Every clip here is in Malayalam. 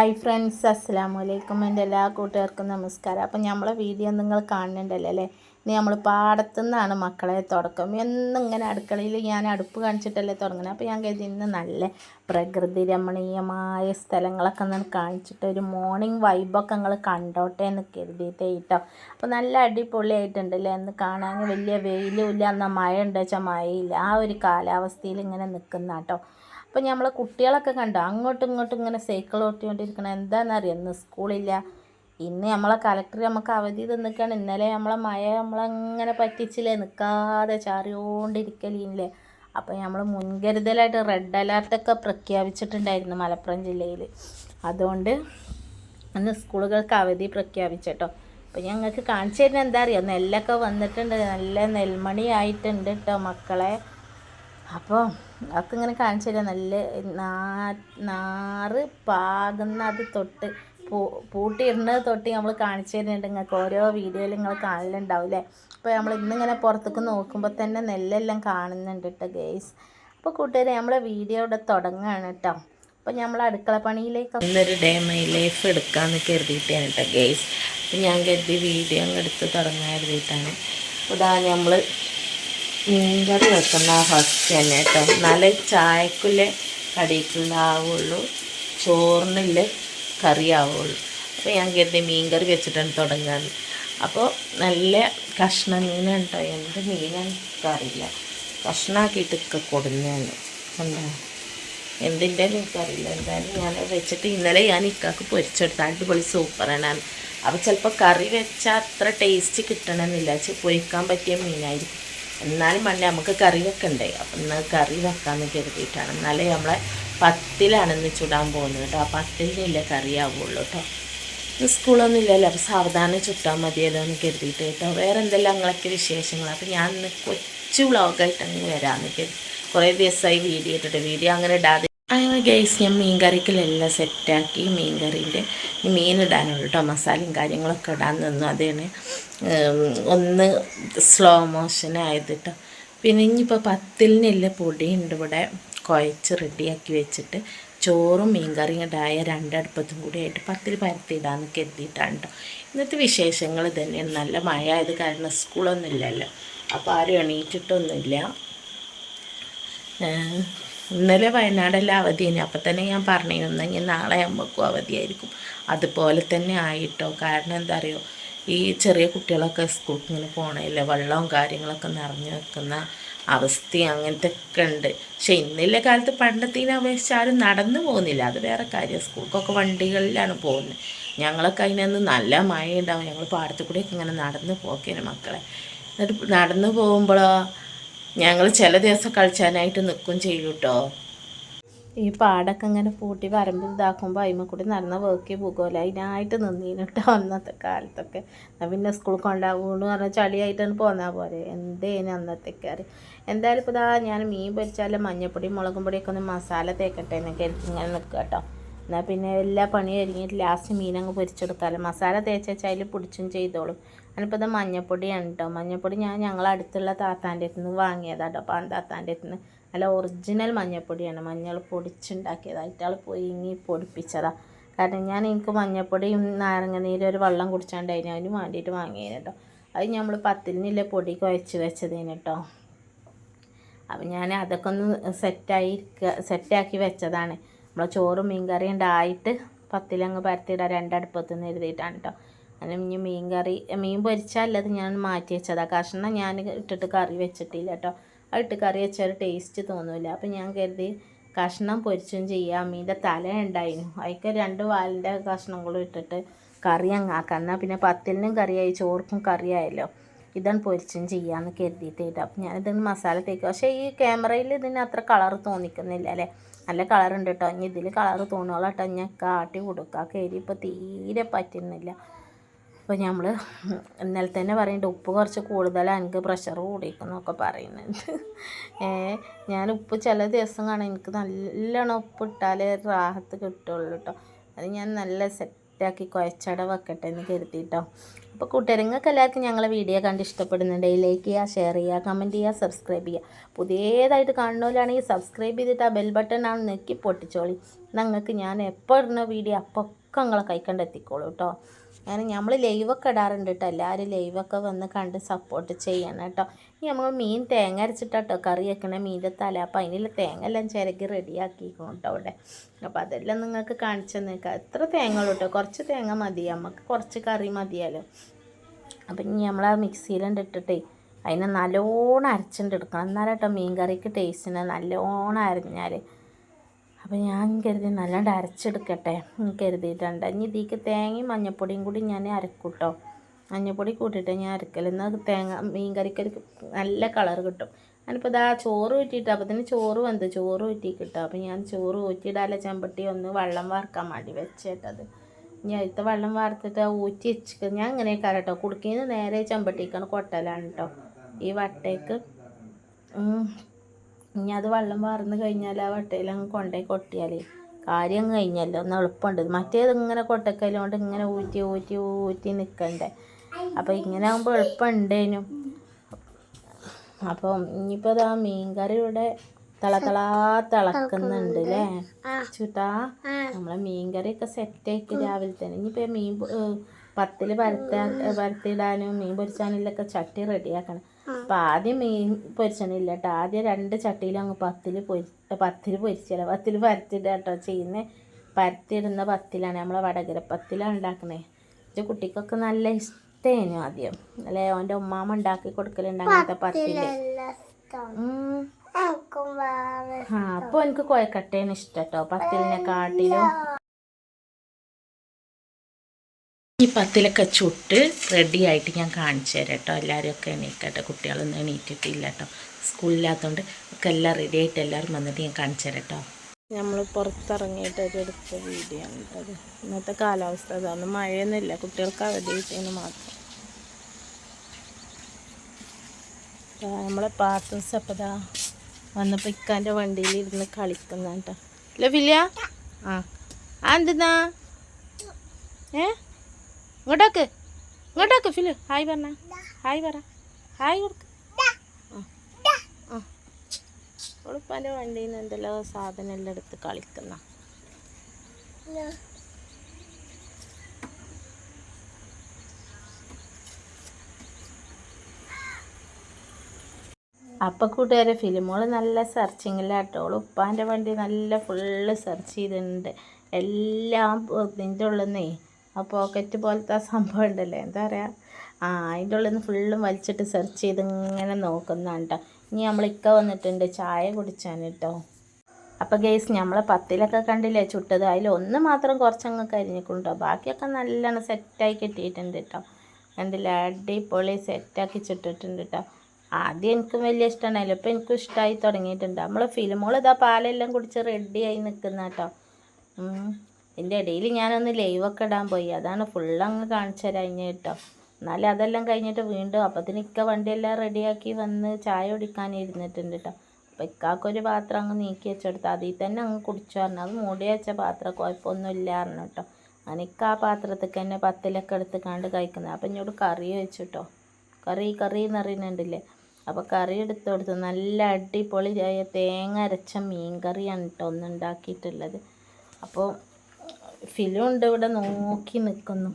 ഹായ് ഫ്രണ്ട്സ് അസ്സാം വലൈക്കും എന്റെ എല്ലാ കൂട്ടുകാർക്കും നമസ്കാരം. അപ്പം നമ്മളെ വീഡിയോ നിങ്ങൾ കാണുന്നുണ്ടല്ലോ അല്ലേ? ഇനി നമ്മൾ പാടത്തു നിന്നാണ് മക്കളെ തുടക്കം. എന്നും ഇങ്ങനെ അടുക്കളയിൽ ഞാൻ അടുപ്പ് കാണിച്ചിട്ടല്ലേ തുടങ്ങുന്നത്. അപ്പോൾ ഞാൻ കരുതി ഇന്ന് നല്ല പ്രകൃതി രമണീയമായ സ്ഥലങ്ങളൊക്കെ ഒന്ന് കാണിച്ചിട്ട് ഒരു മോർണിംഗ് വൈബൊക്കെ നിങ്ങൾ കണ്ടോട്ടെ എന്ന് കരുതിയിട്ടേ കേട്ടോ. അപ്പോൾ നല്ല അടിപൊളിയായിട്ടുണ്ടല്ലേ? എന്ന് കാണാൻ വലിയ വെയിലും ഇല്ല എന്നാൽ മഴ ഉണ്ടോ വെച്ചാൽ മഴയില്ല. ആ ഒരു കാലാവസ്ഥയിൽ ഇങ്ങനെ നിൽക്കുന്ന കേട്ടോ. അപ്പോൾ നമ്മൾ കുട്ടികളൊക്കെ കണ്ടോ? അങ്ങോട്ടും ഇങ്ങോട്ടും ഇങ്ങനെ സൈക്കിൾ ഓട്ടിക്കൊണ്ടിരിക്കണം. എന്താണെന്നറിയാം ഇന്ന് സ്കൂളില്ല. ഇന്ന് നമ്മളെ കലക്ടർ നമുക്ക് അവധി തന്നിക്കാണ്. ഇന്നലെ നമ്മളെ മഴ നമ്മളങ്ങനെ പറ്റിച്ചില്ലേ? നിൽക്കാതെ ചാറിയോണ്ടിരിക്കലില്ലേ അപ്പോൾ നമ്മൾ മുൻകരുതലായിട്ട് റെഡ് അലർട്ടൊക്കെ പ്രഖ്യാപിച്ചിട്ടുണ്ടായിരുന്നു മലപ്പുറം ജില്ലയിൽ അതുകൊണ്ട് അന്ന് സ്കൂളുകൾക്ക് അവധി പ്രഖ്യാപിച്ചട്ടോ. അപ്പോൾ ഞങ്ങൾക്ക് കാണിച്ചു തരുന്ന എന്താ അറിയാം നെല്ലൊക്കെ വന്നിട്ടുണ്ട്. നല്ല നെൽമണി ആയിട്ടുണ്ട് കേട്ടോ മക്കളെ. അപ്പോൾ അതൊക്കെ ഇങ്ങനെ കാണിച്ചു തരാം. നല്ല നാറ് പാകുന്ന അത് തൊട്ട് പൂ പൂട്ടിയിടുന്നത് തൊട്ട് നമ്മൾ കാണിച്ചു തരുന്നുണ്ട്. നിങ്ങൾക്ക് ഓരോ വീഡിയോയിലും നിങ്ങൾ കാണലുണ്ടാവില്ലേ അപ്പോൾ നമ്മൾ ഇന്നിങ്ങനെ പുറത്തേക്ക് നോക്കുമ്പോൾ തന്നെ നെല്ലെല്ലാം കാണുന്നുണ്ട് കേട്ടോ ഗേസ് അപ്പോൾ കൂട്ടുകാരെ നമ്മളെ വീഡിയോ ഇവിടെ തുടങ്ങുകയാണ് കേട്ടോ അപ്പോൾ നമ്മൾ അടുക്കള പണിയിലേക്ക് ഇന്നൊരു ഡേ മൈ ലൈഫ് എടുക്കാമെന്ന് കരുതിയിട്ടാണ് കേട്ടോ ഗേസ് അപ്പം ഞാൻ കരുതി വീഡിയോ എടുത്ത് തുടങ്ങാൻ കരുതിയിട്ടാണ്. ഇതാ നമ്മൾ മീൻകറി വെക്കുന്ന ഫസ്റ്റ് തന്നെ കേട്ടോ നല്ല ചായക്കുള്ള കടിയിട്ടുണ്ടാവുള്ളൂ ചോറിനുള്ള കറി അപ്പോൾ ഞാൻ കരുതി മീൻകറി വെച്ചിട്ടാണ് തുടങ്ങാൻ. അപ്പോൾ നല്ല കഷ്ണ മീനാണ് കേട്ടോ എന്ത് മീനാണ് എനിക്കറിയില്ല. കഷ്ണാക്കിയിട്ടൊക്കെ കൊടുന്നാണ് കണ്ടോ എന്തിന്റെ എനിക്കറിയില്ല. എന്തായാലും ഞാൻ വെച്ചിട്ട് ഇന്നലെ ഞാൻ ഇക്കാക്ക് പൊരിച്ചെടുത്ത. അടിപൊളി സൂപ്പറാണ്. അപ്പോൾ ചിലപ്പോൾ കറി വെച്ചാൽ അത്ര ടേസ്റ്റ് കിട്ടണമെന്നില്ല. പൊരിക്കാൻ പറ്റിയ മീനായിരിക്കും. എന്നാലും വേണ്ട നമുക്ക് കറി വെക്കണ്ടേ. അപ്പം എന്നാൽ കറി വെക്കാമെന്ന് കരുതിയിട്ടാണ്. എന്നാലേ നമ്മളെ പത്തിലാണെന്ന് ചുടാൻ പോകുന്നത് കേട്ടോ. ആ പത്തിലിനില്ല കറി ആവുള്ളൂ കേട്ടോ. സ്കൂളൊന്നും ഇല്ലല്ലോ. അപ്പോൾ സാവധാനം ചുട്ടാൽ മതിയല്ലോ എന്ന് കരുതിയിട്ട് കേട്ടോ. വേറെ എന്തെല്ലാം ഞങ്ങളൊക്കെ വിശേഷങ്ങൾ അപ്പോൾ ഞാൻ ഇന്ന് കൊച്ചു വ്ളോഗായിട്ട് അങ്ങ് വരാമെന്ന് കരുതി. കുറേ ദിവസമായി വീഡിയോ ഇട്ടിട്ട്. വീഡിയോ അങ്ങനെ ഇടാതെ. അങ്ങനെ ഗൈസ് ഞാൻ മീൻ കറിക്കലെല്ലാം സെറ്റാക്കി മീൻ മീനിടാനുള്ള കേട്ടോ. മസാലയും കാര്യങ്ങളൊക്കെ ഇടാൻ നിന്നു. അതാണ് ഒന്ന് സ്ലോ മോഷൻ ആയത് കേട്ടോ പിന്നെ ഇനിയിപ്പോൾ പത്തിലിനുള്ള പൊടിയുണ്ട് ഇവിടെ. കുഴച്ച് റെഡിയാക്കി വെച്ചിട്ട് ചോറും മീൻ കറിയും ഇടായ രണ്ടടുപ്പത്തും കൂടി ആയിട്ട് പത്തിൽ പരത്തിയിടാന്ന് കരുതിയിട്ടാണ് കേട്ടോ ഇന്നത്തെ വിശേഷങ്ങൾ തന്നെയാണ് നല്ല മഴ ആയത് കാരണം സ്കൂളൊന്നും ഇല്ലല്ലോ. അപ്പോൾ ആരും എണീറ്റിട്ടൊന്നുമില്ല. ഇന്നലെ വയനാടെല്ലാം അവധിയാണ് അപ്പം തന്നെ ഞാൻ പറഞ്ഞിരുന്നെങ്കിൽ നാളെ നമുക്കും അവധിയായിരിക്കും. അതുപോലെ തന്നെ ആയിട്ടോ. കാരണം എന്താ അറിയോ? ഈ ചെറിയ കുട്ടികളൊക്കെ സ്കൂൾക്ക് ഇങ്ങനെ പോകണമില്ല വെള്ളവും കാര്യങ്ങളൊക്കെ നിറഞ്ഞു വെക്കുന്ന അവസ്ഥ അങ്ങനത്തെ ഒക്കെ ഉണ്ട്. പക്ഷെ ഇന്നില്ല കാലത്ത് പണ്ടത്തേനെ അപേക്ഷിച്ച് ആരും നടന്നു പോകുന്നില്ല. അത് വേറെ കാര്യം. സ്കൂൾക്കൊക്കെ വണ്ടികളിലാണ് പോകുന്നത്. ഞങ്ങളൊക്കെ അതിനന്ന് നല്ല മഴ ഉണ്ടാവും ഞങ്ങൾ പാടത്തു കൂടെയൊക്കെ ഇങ്ങനെ നടന്നു പോക്കേനെ മക്കളെ. എന്നിട്ട് നടന്നു പോകുമ്പോഴോ ഞങ്ങൾ ചില ദിവസം കളിച്ചാനായിട്ട് നിൽക്കും ചെയ്യും കേട്ടോ ഈ പാടൊക്കെ ഇങ്ങനെ പൂട്ടി വരമ്പ് ഇതാക്കുമ്പോൾ അതിമ കൂടി നടന്ന വർക്ക് പോകുമല്ലോ അതിനായിട്ട് നിന്നീനിട്ടോ അന്നത്തെ കാലത്തൊക്കെ. പിന്നെ സ്കൂൾ കൊണ്ടാവുള്ളൂ പറഞ്ഞാൽ ചളിയായിട്ടാണ് പോന്നാൽ എന്തേനും അന്നത്തേക്ക് കറി എന്തായാലും ഇപ്പോൾ ഇതാ ഞാൻ മീൻ പൊരിച്ചാലും മഞ്ഞപ്പൊടി മുളകും പൊടിയൊക്കെ ഒന്ന് മസാല തേക്കട്ടെ എന്നൊക്കെ ഇങ്ങനെ നിൽക്കുക കേട്ടോ എന്നാൽ പിന്നെ എല്ലാ പണിയും ഒരുങ്ങിയിട്ട് ലാസ്റ്റ് മീൻ അങ്ങ് പൊരിച്ചെടുക്കാമല്ലോ മസാല തേച്ച് വെച്ചാൽ അതിൽ പിടിച്ചും ചെയ്തോളും. അതിനിപ്പോൾ ഇത് മഞ്ഞപ്പൊടിയാണ് കേട്ടോ മഞ്ഞപ്പൊടി ഞാൻ ഞങ്ങളടുത്തുള്ള താത്താന്റെ അടുത്ത് നിന്ന് വാങ്ങിയതാണ് കേട്ടോ പാൻ താത്താന്റെ അടുത്ത് നിന്ന് നല്ല ഒറിജിനൽ മഞ്ഞൾപ്പൊടിയാണ് മഞ്ഞൾ പൊടിച്ചുണ്ടാക്കിയതായിട്ട് ആൾ പോയി ഇങ്ങി പൊടിപ്പിച്ചതാണ് കാരണം ഞാൻ എനിക്ക് മഞ്ഞപ്പൊടിയും നാരങ്ങനീരും ഒരു വെള്ളം കുടിച്ചാണ്ട് അതിന് വേണ്ടിയിട്ട് വാങ്ങിയത് കേട്ടോ അത് നമ്മൾ പത്തിലിനില്ല പൊടി കുഴച്ച് വെച്ചതിന് കേട്ടോ അപ്പം ഞാൻ അതൊക്കെ ഒന്ന് സെറ്റായി സെറ്റാക്കി വെച്ചതാണ്. നമ്മളെ ചോറും മീൻ കറിയും ഉണ്ടായിട്ട് പത്തിലങ്ങ് പരത്തിയിടാൻ രണ്ടടുപ്പത്ത് നിന്ന് എഴുതിയിട്ടാണ് കേട്ടോ അങ്ങനെ ഇനി മീൻ കറി മീൻ പൊരിച്ചാലത് ഞാൻ മാറ്റി വെച്ചതാണ് കഷ്ണം ഞാൻ ഇട്ടിട്ട് കറി വെച്ചിട്ടില്ല കേട്ടോ അത് ഇട്ട് കറി വെച്ചാൽ ടേസ്റ്റ് തോന്നില്ല അപ്പം ഞാൻ കരുതി കഷ്ണം പൊരിച്ചും ചെയ്യാം. മീന്റെ തല ഉണ്ടായിരുന്നു അതിക്ക് രണ്ട് വാലിന്റെ കഷ്ണങ്ങളും ഇട്ടിട്ട് കറി അങ്ങ് ആക്കാം. എന്നാൽ പിന്നെ പത്തിലിനും കറിയായി ചോർക്കും കറിയായല്ലോ. ഇതാണ് പൊരിച്ചും ചെയ്യാമെന്ന് കരുതിയിട്ടായിട്ട് അപ്പം ഞാനിതിന് മസാല തേക്കുക പക്ഷേ ഈ ക്യാമറയിൽ ഇതിന് അത്ര കളർ തോന്നിക്കുന്നില്ല അല്ലേ? നല്ല കളർ ഉണ്ട് കേട്ടോ ഇനി ഇതിൽ കളർ തോന്നുകയുള്ളൂ കേട്ടോ ഞാൻ കാട്ടി കൊടുക്കുക കയറി ഇപ്പോൾ തീരെ പറ്റുന്നില്ല. അപ്പോൾ നമ്മൾ ഇന്നലെ തന്നെ പറയുന്നുണ്ട് ഉപ്പ് കുറച്ച് കൂടുതലാണ് എനിക്ക് പ്രഷർ കൂടിയിരിക്കുന്നൊക്കെ പറയുന്നുണ്ട്. ഞാൻ ഉപ്പ് ചില ദിവസം കാണാൻ എനിക്ക് നല്ലോണം ഉപ്പ് ഇട്ടാലേ റാഹത്ത് കിട്ടുള്ളൂ കേട്ടോ അത് ഞാൻ നല്ല സെറ്റാക്കി കുഴച്ചട വെക്കട്ടെ എന്ന് കരുതിയിട്ടോ അപ്പോൾ കൂട്ടുകാരങ്ങൾക്ക് എല്ലാവർക്കും ഞങ്ങളെ വീഡിയോ കണ്ട് ഇഷ്ടപ്പെടുന്നുണ്ടെങ്കിൽ ലൈക്ക് ചെയ്യുക ഷെയർ ചെയ്യുക കമന്റ് ചെയ്യുക സബ്സ്ക്രൈബ് ചെയ്യുക. പുതിയതായിട്ട് കാണുന്നവരാണെങ്കിൽ സബ്സ്ക്രൈബ് ചെയ്തിട്ട് ആ ബെൽ ബട്ടൺ ആണ് നെക്കി പൊട്ടിച്ചോളി. നിങ്ങൾക്ക് ഞാൻ ഇടുന്ന വീഡിയോ അപ്പോൾ ഒക്കെ നിങ്ങളെ കൈക്കണ്ട് എത്തിക്കോളൂ കേട്ടോ അങ്ങനെ നമ്മൾ ലൈവൊക്കെ ഇടാറുണ്ട് കേട്ടോ എല്ലാവരും ലൈവൊക്കെ വന്ന് കണ്ട് സപ്പോർട്ട് ചെയ്യണം കേട്ടോ ഇനി നമ്മൾ മീൻ തേങ്ങ അരച്ചിട്ടോ കറി വെക്കണ. മീന്റെ തല. അപ്പോൾ അതിനുള്ള തേങ്ങ എല്ലാം ചിരകി റെഡിയാക്കിക്കണം കേട്ടോ അവിടെ. അപ്പോൾ അതെല്ലാം നിങ്ങൾക്ക് കാണിച്ചു തന്നേക്കാം. എത്ര തേങ്ങ കേട്ടോ കുറച്ച് തേങ്ങ മതി. നമുക്ക് കുറച്ച് കറി മതിയല്ലോ. അപ്പം ഇനി നമ്മൾ ആ മിക്സിയിലുണ്ട് ഇട്ടിട്ടേ അതിനെ നല്ലോണം അരച്ചിട്ട് എടുക്കണം. എന്നാലും കേട്ടോ മീൻ കറിക്ക് ടേസ്റ്റിന് നല്ലോണം അരഞ്ഞാൽ അപ്പോൾ ഞാൻ കരുതി നല്ലാണ്ട് അരച്ചെടുക്കട്ടെ കരുതിയിട്ടുണ്ട്. ഇനി ഇതിക്ക് തേങ്ങയും മഞ്ഞപ്പൊടിയും കൂടി ഞാൻ അരക്കൂട്ടോ. കേട്ടോ മഞ്ഞപ്പൊടി കൂട്ടിയിട്ട് ഞാൻ അരക്കൽ എന്നാൽ തേങ്ങ മീൻ കറിക്കൊരു നല്ല കളർ കിട്ടും. ഞാനിപ്പോൾ ഇതാ ചോറ് ഊറ്റിയിട്ട്. അപ്പോൾ തന്നെ ചോറ് വന്ന് ചോറ് ഊറ്റി കിട്ടും അപ്പോൾ ഞാൻ ചോറ് ഊറ്റിയിടാല ചെമ്പട്ടി ഒന്ന് വെള്ളം വാർക്കാൻ വേണ്ടി വെച്ചിട്ടത്. ഇനി അടുത്ത വെള്ളം വാർത്തിട്ട് ഊറ്റി വെച്ചിട്ട് ഞാൻ അങ്ങനെ കരട്ടോ കുടുക്കിന്ന് നേരെ ചെമ്പട്ടിക്കാണ് കൊട്ടലാണ് കേട്ടോ ഈ വട്ടയ്ക്ക് ഉം. ഇനി അത് വെള്ളം വാർന്ന് കഴിഞ്ഞാൽ ആ വട്ടയിൽ അങ്ങ് കൊണ്ടുപോയി കൊട്ടിയാൽ കാര്യം കഴിഞ്ഞല്ലോ ഒന്ന് എളുപ്പമുണ്ട്. മറ്റേത് ഇങ്ങനെ കൊട്ടക്കല്ലോണ്ട് ഇങ്ങനെ ഊറ്റി ഊറ്റി ഊറ്റി നിൽക്കണ്ടേ അപ്പോൾ ഇങ്ങനെ ആകുമ്പോൾ എളുപ്പമുണ്ടേനും. അപ്പം ഇനിയിപ്പോൾ ഇതാ മീൻകറി ഇവിടെ തിളകളാ തിളക്കുന്നുണ്ട് അല്ലേ ചുട്ടാ നമ്മളെ മീൻകറിയൊക്കെ സെറ്റാക്കി രാവിലെ തന്നെ. ഇനിയിപ്പോൾ മീൻ പത്തിൽ പരത്താൻ പരത്തിയിടാനും മീൻ പൊരിച്ചാനില്ലൊക്കെ ചട്ടി റെഡിയാക്കണം. അപ്പം ആദ്യം മീൻ പൊരിച്ചണില്ല കേട്ടോ ആദ്യം രണ്ട് ചട്ടിയിൽ അങ്ങ് പത്തിൽ പൊരി പത്തിൽ പൊരിച്ചല്ല പത്തിൽ പരത്തിയിടുക കേട്ടോ ചെയ്യുന്നത് പരത്തിയിടുന്ന പത്തിലാണ് നമ്മളെ വടകര പത്തിലാണ് ഉണ്ടാക്കണേ. ഇത് കുട്ടിക്കൊക്കെ നല്ല ഇഷ്ടമായിരുന്നു ആദ്യം. അല്ലേ? അവന്റെ ഉമ്മാമ ഉണ്ടാക്കി കൊടുക്കലുണ്ട് അങ്ങനത്തെ പത്തിൽ. ആ അപ്പോൾ എനിക്ക് കോയക്കട്ടേന് ഇഷ്ടം കേട്ടോ പത്തിലിനെ കാട്ടിലും പത്തിലൊക്കെ ചുട്ട് റെഡി ആയിട്ട് ഞാൻ കാണിച്ചു തരാം കേട്ടോ. എല്ലാവരും ഒക്കെ എണീക്കട്ടെ. കുട്ടികളൊന്നും എണീറ്റിട്ടില്ല കേട്ടോ. സ്കൂളില്ലാത്തതുകൊണ്ട് ഒക്കെ എല്ലാം റെഡി ആയിട്ട് എല്ലാവരും വന്നിട്ട് ഞാൻ കാണിച്ചു തരാം കേട്ടോ. നമ്മൾ പുറത്തിറങ്ങിയിട്ട് ഒരു എടുത്ത വീഡിയോ ആണ് കേട്ടത് ഇന്നത്തെ കാലാവസ്ഥ അതാണ് മഴയൊന്നുമില്ല. കുട്ടികൾക്ക് അവധി കിട്ടിയെന്ന് മാത്രം. നമ്മളെ അപ്പം ദാ വന്നപ്പോൾ ഇക്കാന്റെ വണ്ടിയിൽ ഇരുന്ന് കളിക്കുന്ന കേട്ടോ. ഇല്ല വില്ല ആ എന്തെന്നാ? ഏ? ഇങ്ങോട്ടേക്ക്. ഇങ്ങോട്ടേക്ക് ഫിലു. ഹായ് പറഞ്ഞ. ഹായ് പറ. ഹായ് കൊടുക്ക്. ഉളുപ്പാന്റെ വണ്ടിയിൽ നിന്ന് എന്തെല്ലോ സാധനം എല്ലാം എടുത്ത് കളിക്കുന്ന. അപ്പം കൂട്ടുകാരെ ഫിലിമുകൾ നല്ല സെർച്ചിങ്ങിലാട്ടോ. ഉപ്പാന്റെ വണ്ടി നല്ല ഫുള്ള് സെർച്ച് ചെയ്തിട്ടുണ്ട് എല്ലാം ഇതിന്റെ ഉള്ളിന്നേ ആ പോക്കറ്റ് പോലത്തെ ആ സംഭവം ഉണ്ടല്ലോ? എന്താ പറയുക ആ അതിന്റെ ഉള്ളിൽ നിന്ന് ഫുള്ളും വലിച്ചിട്ട് സെർച്ച് ചെയ്ത് ഇങ്ങനെ നോക്കുന്നതാണ് കേട്ടോ ഇനി നമ്മൾ ഇക്ക വന്നിട്ടുണ്ട് ചായ കുടിച്ചാൽ കേട്ടോ അപ്പോൾ ഗെയ്സ് നമ്മളെ പത്തിലൊക്കെ കണ്ടില്ലേ ചുട്ടത്? അതിൽ ഒന്ന് മാത്രം കുറച്ചങ്ങ് കരിഞ്ഞിട്ടുണ്ടോ ബാക്കിയൊക്കെ നല്ലോണം സെറ്റായി കിട്ടിയിട്ടുണ്ട് കേട്ടോ കണ്ടില്ലേ? അടിപൊളി സെറ്റാക്കി ചുട്ടിട്ടുണ്ട് കേട്ടോ ആദ്യം എനിക്കും വലിയ ഇഷ്ടമുണ്ടായില്ല ഇപ്പം എനിക്കും ഇഷ്ടമായി തുടങ്ങിയിട്ടുണ്ട്. നമ്മൾ ഫിലിമുകൾ ഇതാ പാലെല്ലാം കുടിച്ച് റെഡിയായി നിൽക്കുന്ന കേട്ടോ ഇതിന്റെ ഇടയിൽ ഞാനൊന്ന് ലൈവൊക്കെ ഇടാൻ പോയി. അതാണ് ഫുള്ള് അങ്ങ് കാണിച്ചു ഇനി കേട്ടോ എന്നാലും അതെല്ലാം കഴിഞ്ഞിട്ട് വീണ്ടും അപ്പത്തിന് ഇക്ക വണ്ടിയെല്ലാം റെഡിയാക്കി വന്ന് ചായ ഒടിക്കാൻ ഇരുന്നിട്ടുണ്ട് കേട്ടോ അപ്പോൾ ഇക്കാക്കൊരു പാത്രം അങ്ങ് നീക്കി വെച്ചെടുത്ത്. അതിൽ തന്നെ അങ്ങ് കുടിച്ചു പറഞ്ഞു. അത് മൂടി വെച്ച പാത്രം കുഴപ്പമൊന്നും ഇല്ല പറഞ്ഞു കേട്ടോ അങ്ങനെ ഇക്ക ആ പാത്രത്തിൽ തന്നെ പത്തിലൊക്കെ എടുത്ത് കണ്ട് കഴിക്കുന്നത് അപ്പം ഇങ്ങോട്ട് കറി വെച്ചിട്ടോ കറി കറി എന്ന് അറിയുന്നുണ്ടല്ലേ അപ്പോൾ കറി എടുത്ത് കൊടുത്ത്. നല്ല അടിപൊളി തേങ്ങ അരച്ച മീൻ കറിയാണ് കേട്ടോ ഒന്ന് ഉണ്ടാക്കിയിട്ടുള്ളത്. അപ്പോൾ ഫിലിം ഉണ്ട് ഇവിടെ നോക്കി നിൽക്കുന്നു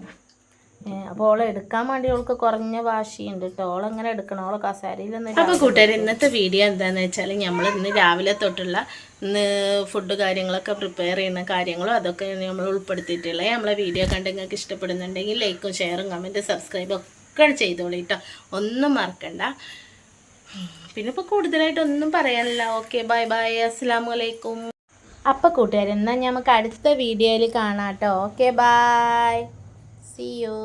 അപ്പോൾ ഓളെ എടുക്കാൻ വേണ്ടി ഓൾക്ക് കുറഞ്ഞ വാശിയുണ്ട് കേട്ടോ എങ്ങനെ എടുക്കണം? ഓളെ കസേരയിലൊന്നും അപ്പോൾ കൂട്ടുകാർ ഇന്നത്തെ വീഡിയോ എന്താണെന്ന് വെച്ചാൽ നമ്മൾ ഇന്ന് രാവിലെ തൊട്ടുള്ള ഇന്ന് ഫുഡ് കാര്യങ്ങളൊക്കെ പ്രിപ്പയർ ചെയ്യുന്ന കാര്യങ്ങളും അതൊക്കെ നമ്മൾ ഉൾപ്പെടുത്തിയിട്ടുള്ളത് നമ്മളെ വീഡിയോ കണ്ട് നിങ്ങൾക്ക് ഇഷ്ടപ്പെടുന്നുണ്ടെങ്കിൽ ലൈക്കും ഷെയറും കമന്റും സബ്സ്ക്രൈബും ഒക്കെ ചെയ്തോളൂ കേട്ടോ ഒന്നും മറക്കണ്ട. പിന്നെ ഇപ്പോൾ കൂടുതലായിട്ടൊന്നും പറയാനില്ല. ഓക്കെ ബൈ ബൈ അസ്സാം വലൈക്കും അപ്പോൾ കൂട്ടുകാർ എന്നാൽ നമുക്ക് അടുത്ത വീഡിയോയിൽ കാണാം കേട്ടോ. Okay bye C U